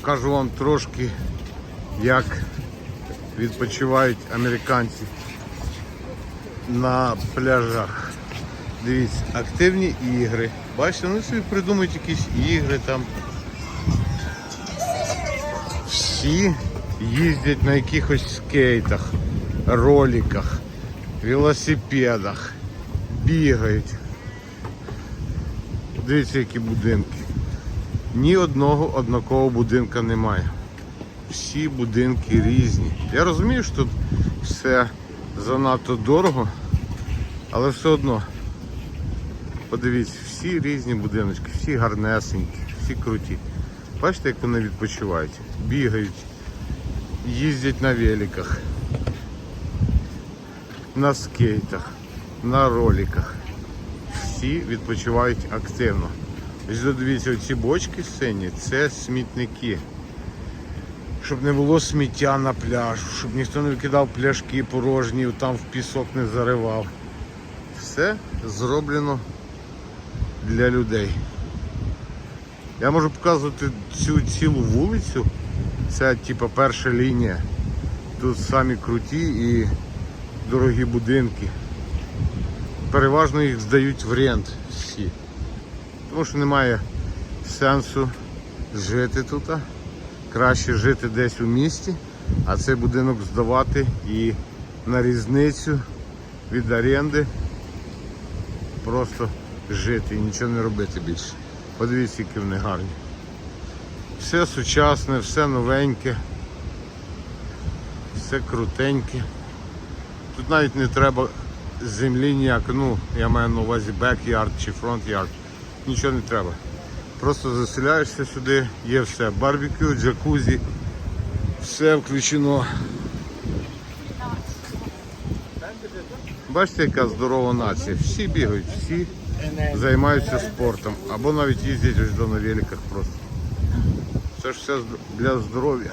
Покажу вам трошки, як відпочивають американці на пляжах. Дивіться, активні ігри. Бачите, вони собі придумують якісь ігри там. Всі їздять на якихось скейтах, роликах, велосипедах, бігають. Дивіться, які будинки. Ні одного однакового будинка немає. Всі будинки різні. Я розумію, що тут все занадто дорого, але все одно. Подивіться, всі різні будиночки, всі гарнесенькі, всі круті. Бачите, як вони відпочивають? Бігають, їздять на великах, на скейтах, на роликах. Всі відпочивають активно. Дивіться, оці бочки сині це смітники. Щоб не було сміття на пляж, щоб ніхто не викидав пляшки порожні, там в пісок не заривав. Все зроблено для людей. Я можу показувати цю цілу вулицю. Це типа перша лінія. Тут самі круті і дорогі будинки. Переважно їх здають в рент всі. Тому що немає сенсу жити тут. Краще жити десь у місті, а цей будинок здавати і на різницю від оренди просто жити і нічого не робити більше. Подивіться, які вони гарні. Все сучасне, все новеньке, все крутеньке. Тут навіть не треба землі ніяк, ну, я маю на увазі бек-ярд чи фронт-ярд. Нічого не треба. Просто заселяєшся сюди, є все. Барбекю, джакузі, все включено. Бачите, яка здорова нація. Всі бігають, всі займаються спортом. Або навіть їздять ось на великах просто. Це ж все для здоров'я.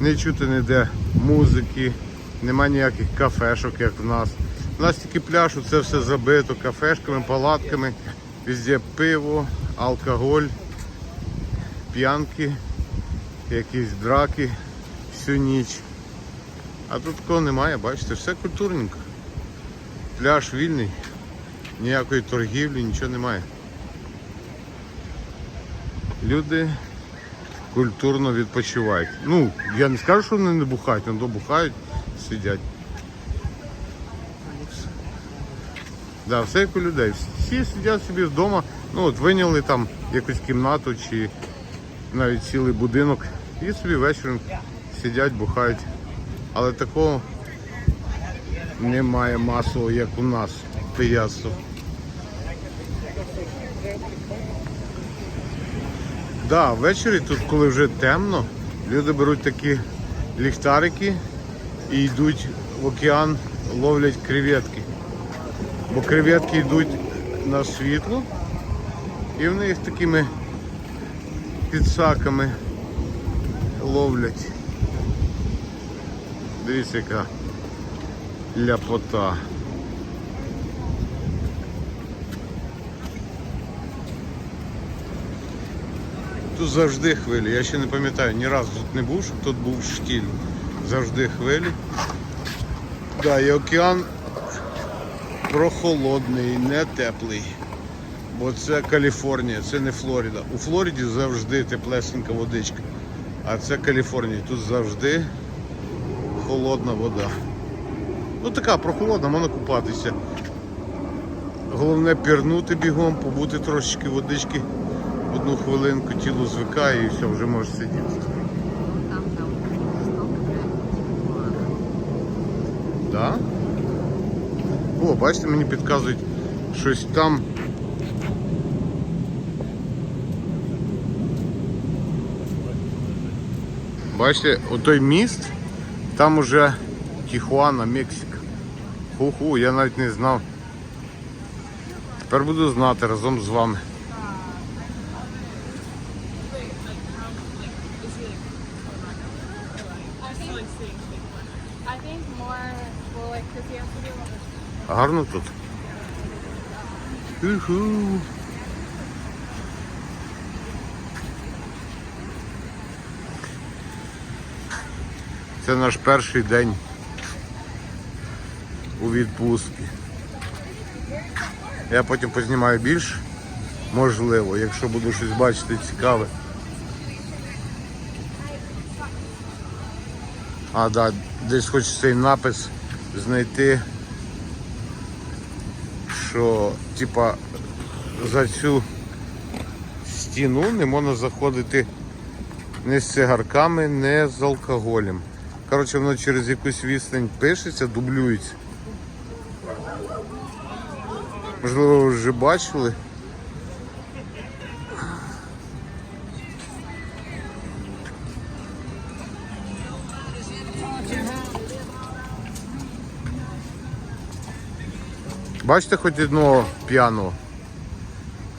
Не чути ніде музики, нема ніяких кафешок, як в нас. У нас тільки пляж, це все забито кафешками, палатками, везде пиво, алкоголь, п'янки, якісь драки всю ніч. А тут такого немає, бачите, все культурненько. Пляж вільний, ніякої торгівлі, нічого немає. Люди культурно відпочивають. Ну, я не скажу, що вони не бухають, вони добухають, сидять. Да, все як у людей. Всі сидять собі вдома, ну от виняли там якусь кімнату чи навіть цілий будинок і собі вечором сидять, бухають. Але такого немає масового, як у нас пияцтво. Да, ввечері тут, коли вже темно, люди беруть такі ліхтарики і йдуть в океан, ловлять креветки. Бо креветки йдуть на світло і вони їх такими підсаками ловлять. Дивіться, яка ляпота. Тут завжди хвилі. Я ще не пам'ятаю, ні разу тут не був, щоб тут був штіль. Завжди хвилі. Да, і океан прохолодний, не теплий. Бо це Каліфорнія, це не Флорида. У Флориді завжди теплесенька водичка. А це Каліфорнія. Тут завжди холодна вода. Ну така прохолодна, можна купатися. Головне пірнути бігом, побути трошечки водички, одну хвилинку тіло звикає і все, вже можеш сидіти. Там сток Да? Бачите, мені підказують щось там. Бачите, отой міст, там уже Тихуана, Мексика. Ху-ху, я навіть не знав. Тепер буду знати разом з вами. I think more well, like because you have to do this. Гарно тут. Ху-ху. Це наш перший день у відпустці. Я потім познімаю більше, можливо, якщо буду щось бачити цікаве. А, да, десь хоч цей напис знайти, що типа за цю стіну не можна заходити не з цигарками, не з алкоголем. Коротше, воно через якусь відстань пишеться, дублюється. Можливо, ви вже бачили. Бачите хоч одного п'яного?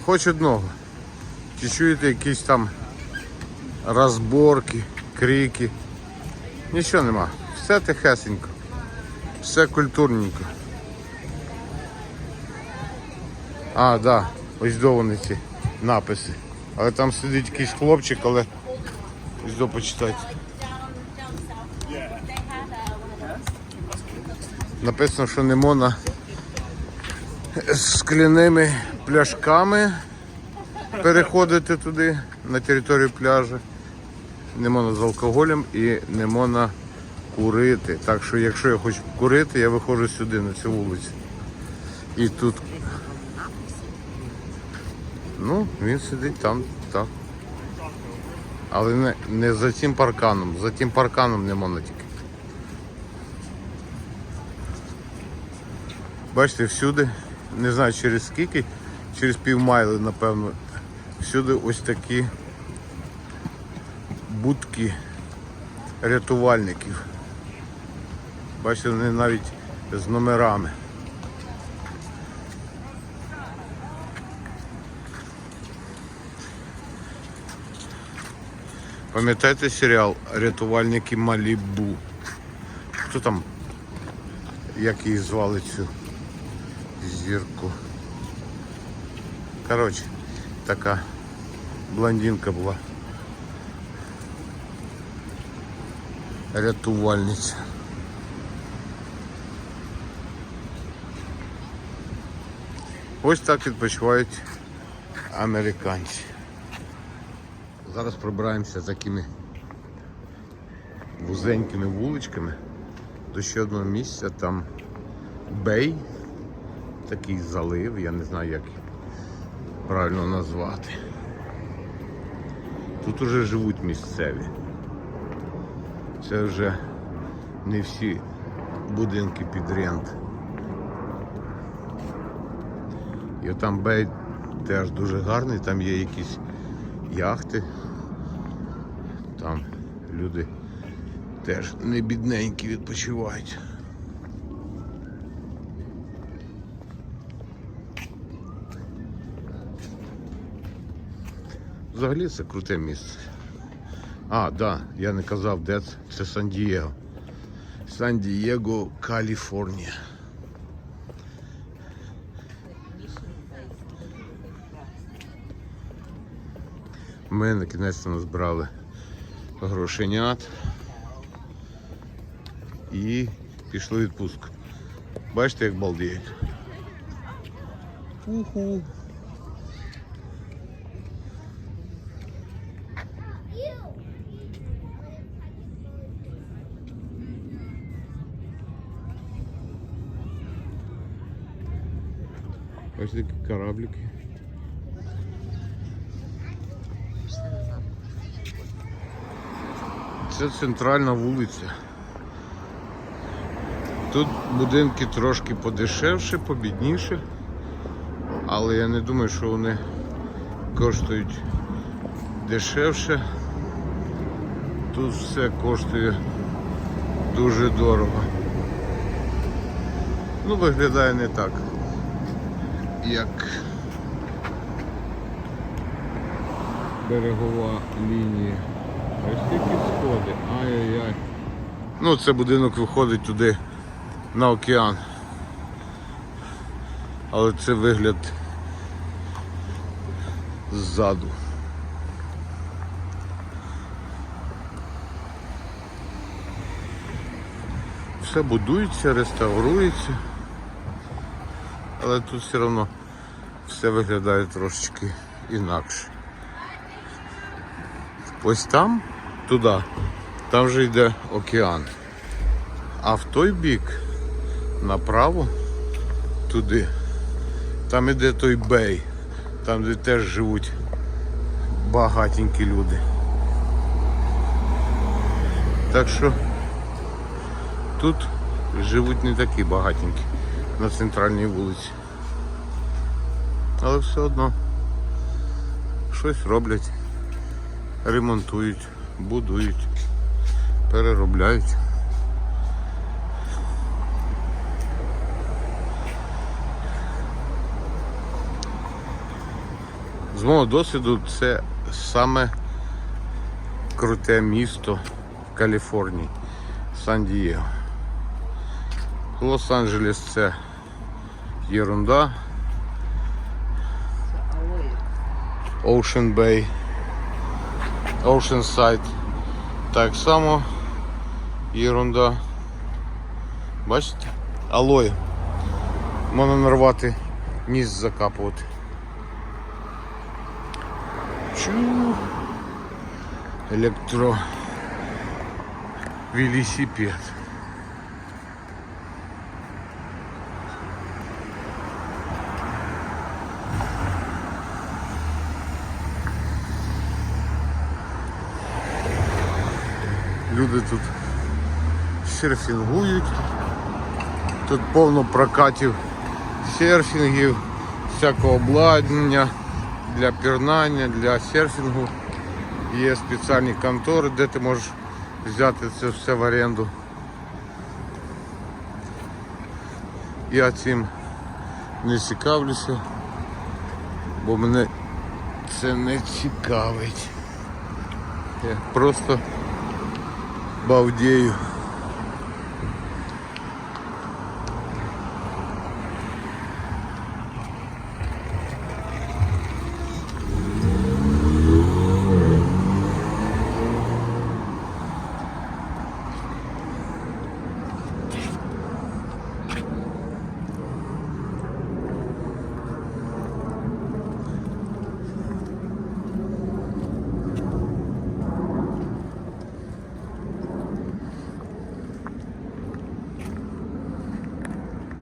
Хоч одного. Чи чуєте якісь там розборки, крики? Нічого нема. Все тихесенько. Все культурненько. А, так, да. ось до вони ці написи. Але там сидить якийсь хлопчик, але ось до почитати. Написано, що не можна з скляними пляшками переходити туди, на територію пляжу. Не можна з алкоголем і не можна курити. Так що якщо я хочу курити, я виходжу сюди, на цю вулицю. І тут. Ну, він сидить там, так. Але не, не за цим парканом. За тим парканом не можна тільки. Бачите, всюди, не знаю через скільки, через півмайли, напевно, всюди ось такі будки рятувальників. Бачите, вони навіть з номерами. Пам'ятаєте серіал Рятувальники Малібу? Хто там? Як її звали цю зірку? Коротше, така блондинка була. Рятувальниця. Ось так відпочивають американці. Зараз пробираємося такими вузенькими вуличками до ще одного місця, там бей, такий залив, я не знаю як правильно назвати. Тут уже живуть місцеві. Це вже не всі будинки під рент. І там бей теж дуже гарний, там є якісь яхти. Там люди теж не бідненькі відпочивають. Взагалі це круте місце. А, да, я не казав, де це. Це Сан-Дієго. Сан-Дієго, Каліфорнія. Ми на кінець назбирали грошенят і пішли в відпустку. Бачите, як балдіють. Уху. Бачите, кораблики. Це центральна вулиця. Тут будинки трошки подешевше, побідніше, але я не думаю, що вони коштують дешевше. Тут все коштує дуже дорого. Ну, виглядає не так, як берегова лінія. Ось такі сходи. Ай-яй-яй. Ну, це будинок виходить туди на океан. Але це вигляд ззаду. все будується, реставрується. Але тут все одно все виглядає трошечки інакше. Ось там, туди, там вже йде океан. А в той бік, направо, туди, там іде той бей, там де теж живуть багатенькі люди. Так що тут живуть не такі багатенькі на центральній вулиці. Але все одно щось роблять, ремонтують, будують, переробляють. З мого досвіду це саме круте місто в Каліфорнії, Сан-Дієго. Лос-Анджелес це єрунда. Ocean Bay, Oceanside. Так само єрунда. Бачите? Алоє. Можна нарвати, ніс закапувати. Чу. Електро. Велосипед. Люди тут серфінгують. Тут повно прокатів серфінгів, всякого обладнання для пірнання, для серфінгу. Є спеціальні контори, де ти можеш взяти це все в оренду. Я цим не цікавлюся, бо мене це не цікавить. Я просто балдею.